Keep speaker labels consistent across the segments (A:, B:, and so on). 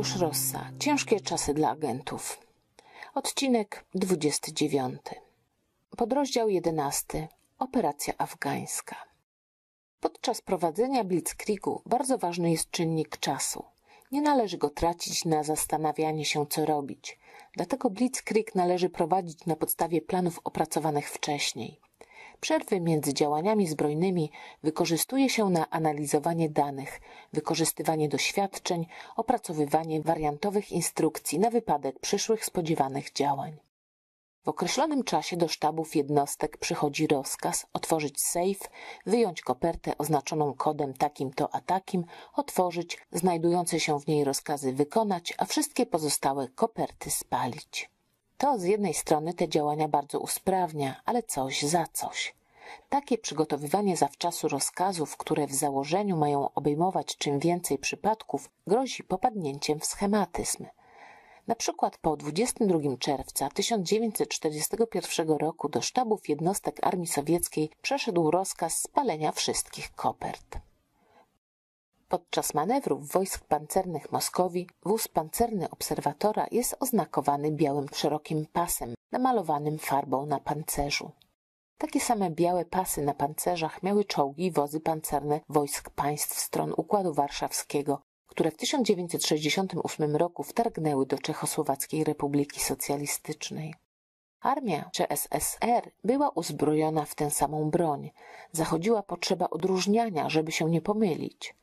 A: Grzegorz Rossa. Ciężkie czasy dla agentów. Odcinek 29. Podrozdział 11. Operacja afgańska. Podczas prowadzenia blitzkriegu bardzo ważny jest czynnik czasu. Nie należy go tracić na zastanawianie się, co robić. Dlatego blitzkrieg należy prowadzić na podstawie planów opracowanych wcześniej. Przerwy między działaniami zbrojnymi wykorzystuje się na analizowanie danych, wykorzystywanie doświadczeń, opracowywanie wariantowych instrukcji na wypadek przyszłych spodziewanych działań. W określonym czasie do sztabów jednostek przychodzi rozkaz otworzyć sejf, wyjąć kopertę oznaczoną kodem takim to a takim, otworzyć, znajdujące się w niej rozkazy wykonać, a wszystkie pozostałe koperty spalić. To z jednej strony te działania bardzo usprawnia, ale coś za coś. Takie przygotowywanie zawczasu rozkazów, które w założeniu mają obejmować czym więcej przypadków, grozi popadnięciem w schematyzm. Na przykład po 22 czerwca 1941 roku do sztabów jednostek armii sowieckiej przeszedł rozkaz spalenia wszystkich kopert. Podczas manewrów wojsk pancernych Moskowi wóz pancerny obserwatora jest oznakowany białym szerokim pasem namalowanym farbą na pancerzu. Takie same białe pasy na pancerzach miały czołgi i wozy pancerne wojsk państw stron Układu Warszawskiego, które w 1968 roku wtargnęły do Czechosłowackiej Republiki Socjalistycznej. Armia CSSR była uzbrojona w tę samą broń. Zachodziła potrzeba odróżniania, żeby się nie pomylić.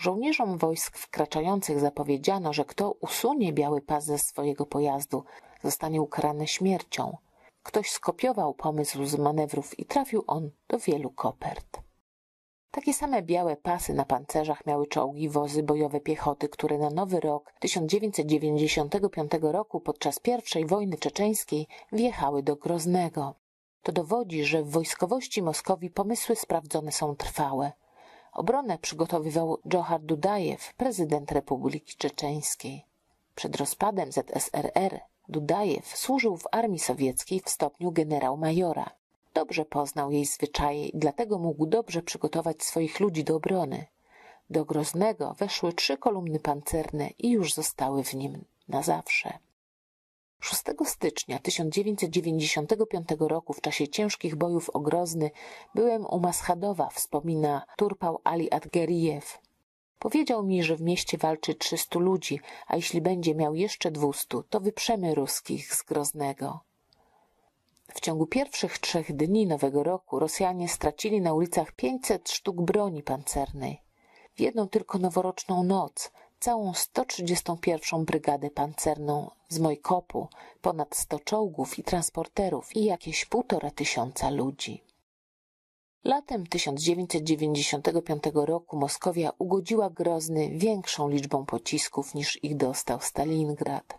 A: Żołnierzom wojsk wkraczających zapowiedziano, że kto usunie biały pas ze swojego pojazdu, zostanie ukarany śmiercią. Ktoś skopiował pomysł z manewrów i trafił on do wielu kopert. Takie same białe pasy na pancerzach miały czołgi wozy bojowe piechoty, które na nowy rok 1995 roku podczas I wojny czeczeńskiej wjechały do Groznego. To dowodzi, że w wojskowości Moskowi pomysły sprawdzone są trwałe. Obronę przygotowywał Dżohar Dudajew, prezydent Republiki Czeczeńskiej. Przed rozpadem ZSRR Dudajew służył w armii sowieckiej w stopniu generał-majora. Dobrze poznał jej zwyczaje i dlatego mógł dobrze przygotować swoich ludzi do obrony. Do Groznego weszły trzy kolumny pancerne i już zostały w nim na zawsze. 6 stycznia 1995 roku w czasie ciężkich bojów o Grozny byłem u Maschadowa, wspomina Turpał Ali Adgerijew. Powiedział mi, że w mieście walczy 300 ludzi, a jeśli będzie miał jeszcze 200, to wyprzemy ruskich z Groznego. W ciągu pierwszych trzech dni nowego roku Rosjanie stracili na ulicach 500 sztuk broni pancernej. W jedną tylko noworoczną noc całą 131 Brygadę Pancerną z Mojkopu, ponad 100 czołgów i transporterów i jakieś półtora tysiąca ludzi. Latem 1995 roku Moskowia ugodziła Grozny większą liczbą pocisków niż ich dostał Stalingrad.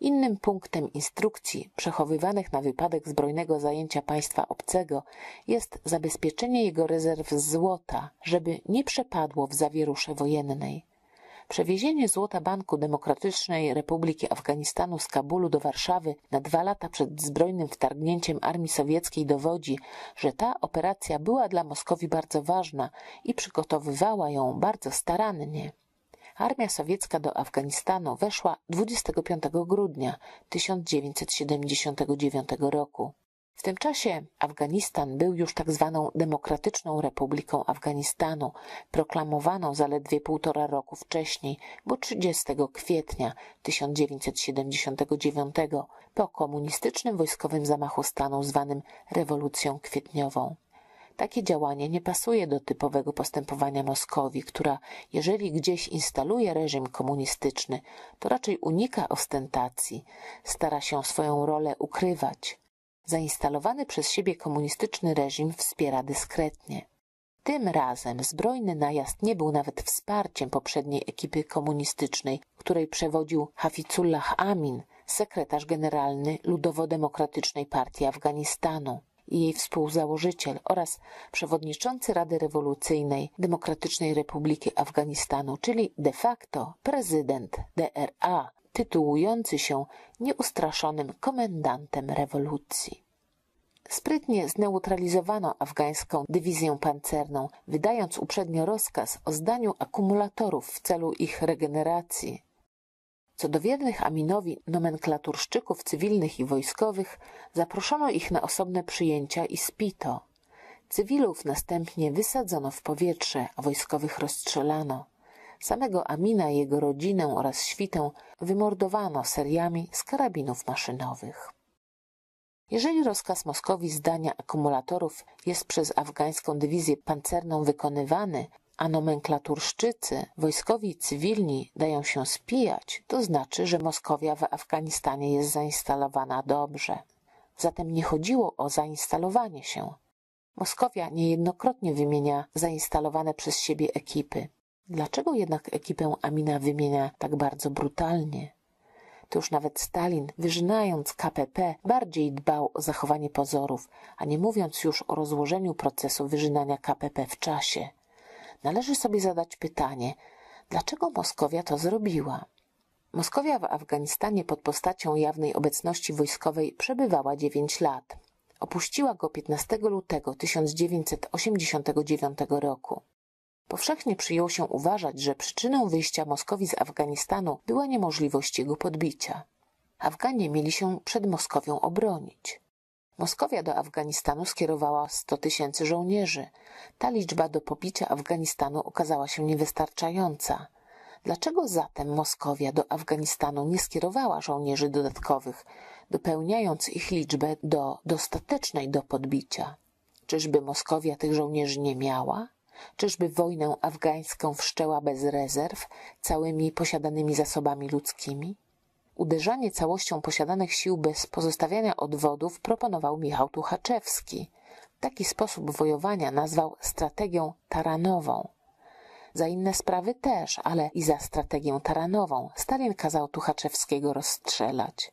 A: Innym punktem instrukcji przechowywanych na wypadek zbrojnego zajęcia państwa obcego jest zabezpieczenie jego rezerw złota, żeby nie przepadło w zawierusze wojennej. Przewiezienie złota Banku Demokratycznej Republiki Afganistanu z Kabulu do Warszawy na dwa lata przed zbrojnym wtargnięciem armii sowieckiej dowodzi, że ta operacja była dla Moskowi bardzo ważna i przygotowywała ją bardzo starannie. Armia sowiecka do Afganistanu weszła 25 grudnia 1979 roku. W tym czasie Afganistan był już tak zwaną Demokratyczną Republiką Afganistanu, proklamowaną zaledwie półtora roku wcześniej, bo 30 kwietnia 1979 po komunistycznym wojskowym zamachu stanu zwanym rewolucją kwietniową. Takie działanie nie pasuje do typowego postępowania Moskowi, która, jeżeli gdzieś instaluje reżim komunistyczny, to raczej unika ostentacji, stara się swoją rolę ukrywać. Zainstalowany przez siebie komunistyczny reżim wspiera dyskretnie. Tym razem zbrojny najazd nie był nawet wsparciem poprzedniej ekipy komunistycznej, której przewodził Hafizullah Amin, sekretarz generalny Ludowo-Demokratycznej Partii Afganistanu i jej współzałożyciel oraz przewodniczący Rady Rewolucyjnej Demokratycznej Republiki Afganistanu, czyli de facto prezydent DRA, tytułujący się nieustraszonym komendantem rewolucji. Sprytnie zneutralizowano afgańską dywizję pancerną, wydając uprzednio rozkaz o zdaniu akumulatorów w celu ich regeneracji. Co do wiernych Aminowi nomenklaturszczyków cywilnych i wojskowych, zaproszono ich na osobne przyjęcia i spito. Cywilów następnie wysadzono w powietrze, a wojskowych rozstrzelano. Samego Amina jego rodzinę oraz świtę wymordowano seriami z karabinów maszynowych. Jeżeli rozkaz Moskowi zdania akumulatorów jest przez afgańską dywizję pancerną wykonywany, a nomenklaturszczycy, wojskowi i cywilni dają się spijać, to znaczy, że Moskowia w Afganistanie jest zainstalowana dobrze. Zatem nie chodziło o zainstalowanie się. Moskowia niejednokrotnie wymienia zainstalowane przez siebie ekipy. Dlaczego jednak ekipę Amina wymienia tak bardzo brutalnie? To już nawet Stalin, wyżynając KPP, bardziej dbał o zachowanie pozorów, a nie mówiąc już o rozłożeniu procesu wyżynania KPP w czasie. Należy sobie zadać pytanie, dlaczego Moskowia to zrobiła? Moskowia w Afganistanie pod postacią jawnej obecności wojskowej przebywała dziewięć lat. Opuściła go 15 lutego 1989 roku. Powszechnie przyjęło się uważać, że przyczyną wyjścia Moskowi z Afganistanu była niemożliwość jego podbicia. Afganie mieli się przed Moskowią obronić. Moskowia do Afganistanu skierowała 100 tysięcy żołnierzy. Ta liczba do pobicia Afganistanu okazała się niewystarczająca. Dlaczego zatem Moskowia do Afganistanu nie skierowała żołnierzy dodatkowych, dopełniając ich liczbę do dostatecznej do podbicia? Czyżby Moskowia tych żołnierzy nie miała? Czyżby wojnę afgańską wszczęła bez rezerw, całymi posiadanymi zasobami ludzkimi? Uderzanie całością posiadanych sił bez pozostawiania odwodów proponował Michał Tuchaczewski. Taki sposób wojowania nazwał strategią taranową. Za inne sprawy też, ale i za strategię taranową Stalin kazał Tuchaczewskiego rozstrzelać.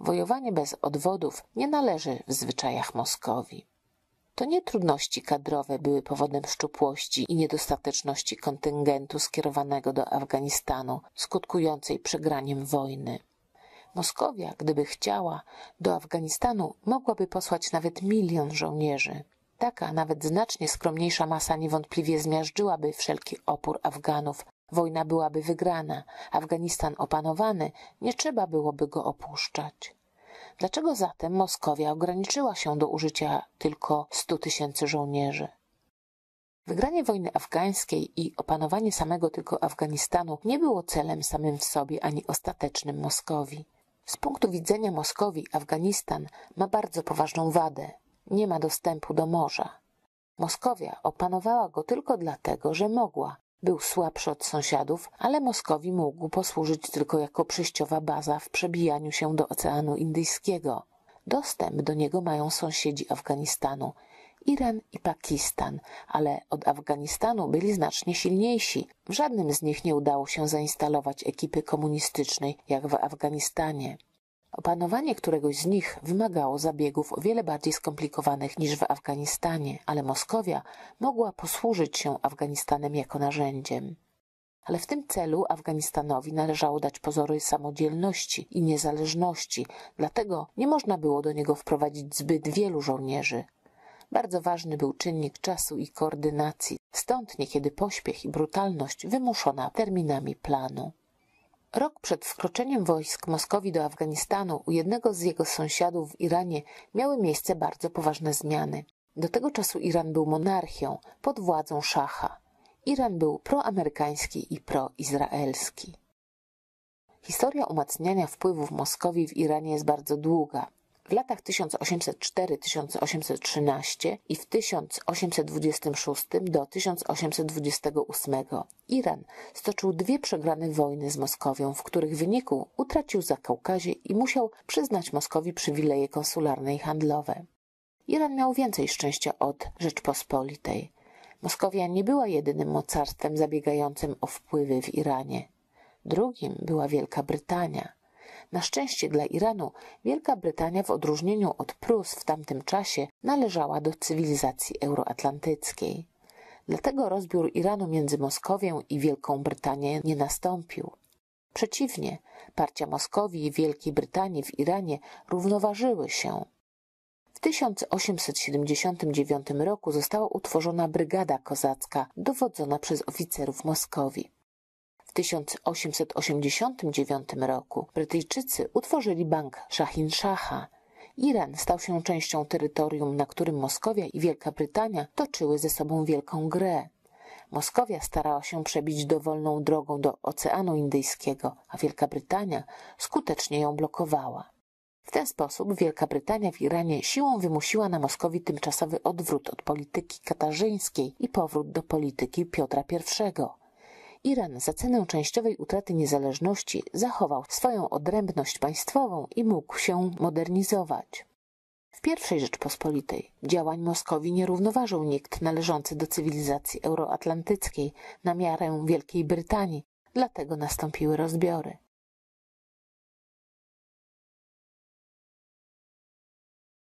A: Wojowanie bez odwodów nie należy w zwyczajach Moskowi. To nie trudności kadrowe były powodem szczupłości i niedostateczności kontyngentu skierowanego do Afganistanu, skutkującej przegraniem wojny. Moskowia, gdyby chciała, do Afganistanu mogłaby posłać nawet milion żołnierzy. Taka, nawet znacznie skromniejsza masa niewątpliwie zmiażdżyłaby wszelki opór Afganów. Wojna byłaby wygrana, Afganistan opanowany, nie trzeba byłoby go opuszczać. Dlaczego zatem Moskowia ograniczyła się do użycia tylko stu tysięcy żołnierzy? Wygranie wojny afgańskiej i opanowanie samego tylko Afganistanu nie było celem samym w sobie ani ostatecznym Moskowi. Z punktu widzenia Moskowi Afganistan ma bardzo poważną wadę. Nie ma dostępu do morza. Moskowia opanowała go tylko dlatego, że mogła, był słabszy od sąsiadów, ale Moskowi mógł posłużyć tylko jako przejściowa baza w przebijaniu się do Oceanu Indyjskiego. Dostęp do niego mają sąsiedzi Afganistanu, Iran i Pakistan, ale od Afganistanu byli znacznie silniejsi. W żadnym z nich nie udało się zainstalować ekipy komunistycznej, jak w Afganistanie. Opanowanie któregoś z nich wymagało zabiegów o wiele bardziej skomplikowanych niż w Afganistanie, ale Moskowia mogła posłużyć się Afganistanem jako narzędziem. Ale w tym celu Afganistanowi należało dać pozory samodzielności i niezależności, dlatego nie można było do niego wprowadzić zbyt wielu żołnierzy. Bardzo ważny był czynnik czasu i koordynacji, stąd niekiedy pośpiech i brutalność wymuszona terminami planu. Rok przed wkroczeniem wojsk Moskowi do Afganistanu u jednego z jego sąsiadów w Iranie miały miejsce bardzo poważne zmiany. Do tego czasu Iran był monarchią pod władzą szacha. Iran był proamerykański i proizraelski. Historia umacniania wpływów Moskowi w Iranie jest bardzo długa. W latach 1804-1813 i w 1826 do 1828 Iran stoczył dwie przegrane wojny z Moskowią, w których wyniku utracił Zakaukazie i musiał przyznać Moskowi przywileje konsularne i handlowe. Iran miał więcej szczęścia od Rzeczpospolitej. Moskowia nie była jedynym mocarstwem zabiegającym o wpływy w Iranie. Drugim była Wielka Brytania – na szczęście dla Iranu Wielka Brytania w odróżnieniu od Prus w tamtym czasie należała do cywilizacji euroatlantyckiej. Dlatego rozbiór Iranu między Moskowią i Wielką Brytanię nie nastąpił. Przeciwnie, partia Moskowii i Wielkiej Brytanii w Iranie równoważyły się. W 1879 roku została utworzona brygada kozacka dowodzona przez oficerów Moskowii. W 1889 roku Brytyjczycy utworzyli bank Shahin Shaha. Iran stał się częścią terytorium, na którym Moskowia i Wielka Brytania toczyły ze sobą wielką grę. Moskowia starała się przebić dowolną drogą do Oceanu Indyjskiego, a Wielka Brytania skutecznie ją blokowała. W ten sposób Wielka Brytania w Iranie siłą wymusiła na Moskowii tymczasowy odwrót od polityki katarzyńskiej i powrót do polityki Piotra I. Iran za cenę częściowej utraty niezależności zachował swoją odrębność państwową i mógł się modernizować. W pierwszej Rzeczpospolitej działań Moskowii nie równoważył nikt należący do cywilizacji euroatlantyckiej na miarę Wielkiej Brytanii, dlatego nastąpiły rozbiory.